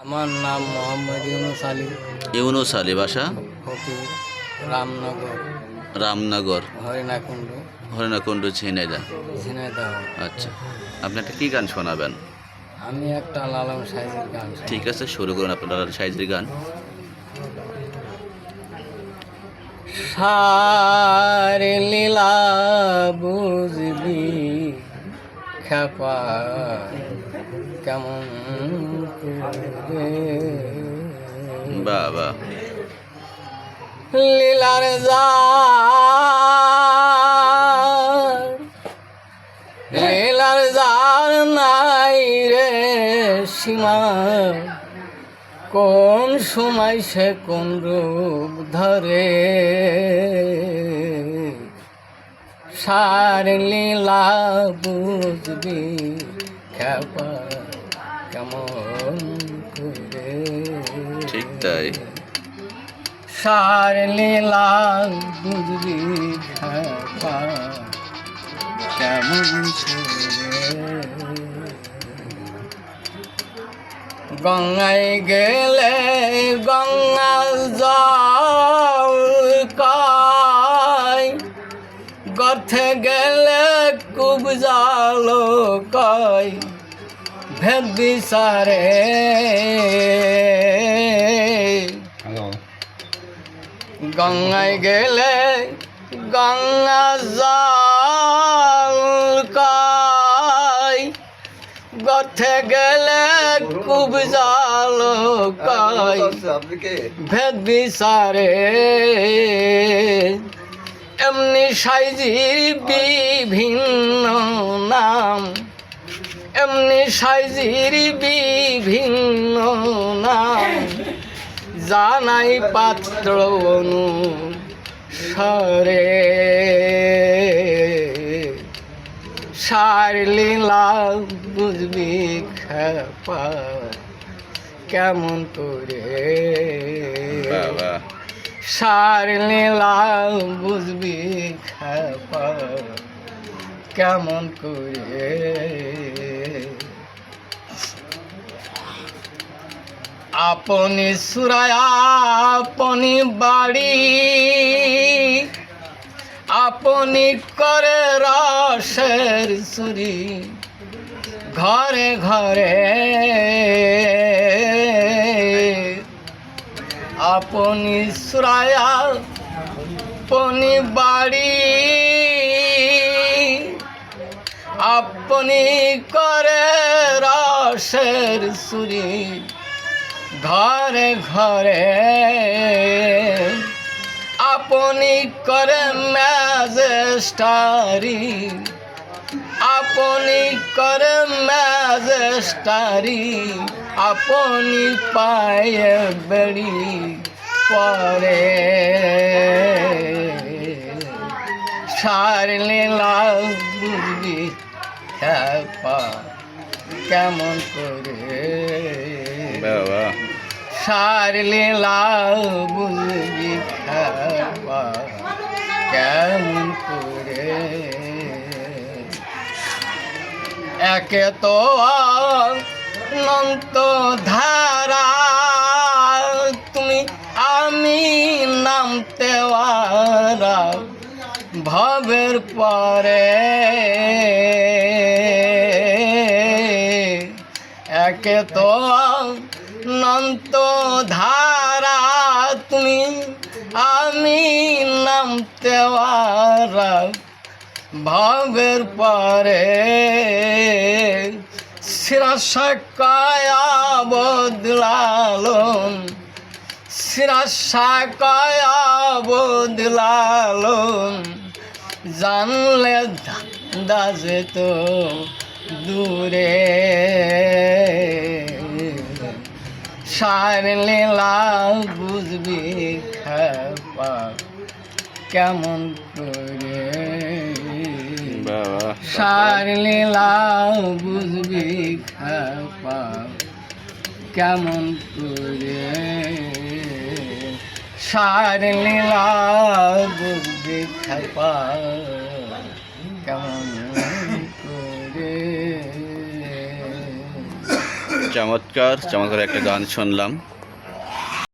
আমার নাম মোহাম্মদ ইউনুস আলী। ইউনুস আলী বাসা? ফকির রামনগর। রামনগর। হরিণাকুণ্ড। হরিণাকুণ্ড ঝিনাইদা ঝিনাইদহ। আচ্ছা। আপনি একটা কী গান শোনাবেন? আমি একটা লালন সাইজের গান ঠিক আছে শুরু করুন আপনার সাইজের গান। সারে লীলা বুঝবি খেপা কেমন করে বা বা লীলার যার লীলার যার নাই রে সীমা। কোন সময় সে কোন রূপ ধরে? সার লীলা বুঝবি কেমন করে। ঠিক তাই। সার লীলা বুঝবি খেপা কেমন করে। গঙ্গায় গেলে গঙ্গা কুব কয় ভেদ বিচারে। গঙ্গায় গেলে গঙ্গা জল কয় গর্থে গেলে কুব জাল কয় ভেদ বিচারে। এমনি সাইজির বিভিন্ন নাম এমনি সাইজির বিভিন্ন নাম জানাই পাত্র অনু সরে সার লীলা বুঝবি খেপা কেমন করে বা বা সার লীলা বুঝবি খেপা কেমন করে আপনি সুরায়া, আপনি বাড়ি। আপনি করে রসের সুরি ঘরে ঘরে। আপনি সুরায়া, আপনি বাড়ি। আপনি করে রসের সুরি ঘরে ঘরে আপনি করে ম্যাজেস্টারি, আপনি করে ম্যাজেস্টারি, আপনি পায়ে বেড়ি পরে সার লীলা বুঝবি খেপা কেমন করে? বা বা সার লীলা বুঝবি খাবা কেমন করে? একে তো অনন্ত ধারা। তুমি আমি নামতে ভবের পরে একে তো অনন্ত ধারা তুমি, আমি নামতে ওয়ারা ভাবের পরে। শিরাশাকায়া বদলালন শিরাশাকায়া বদলালন জানলে দাজে তো দূরে। সার লীলা বুঝবি খাপা কেমন করে? বা বুঝবি খাপা কেমন করে? সার লীলা বুঝবি খাপা। চমৎকার চমৎকার একটা গান শুনলাম।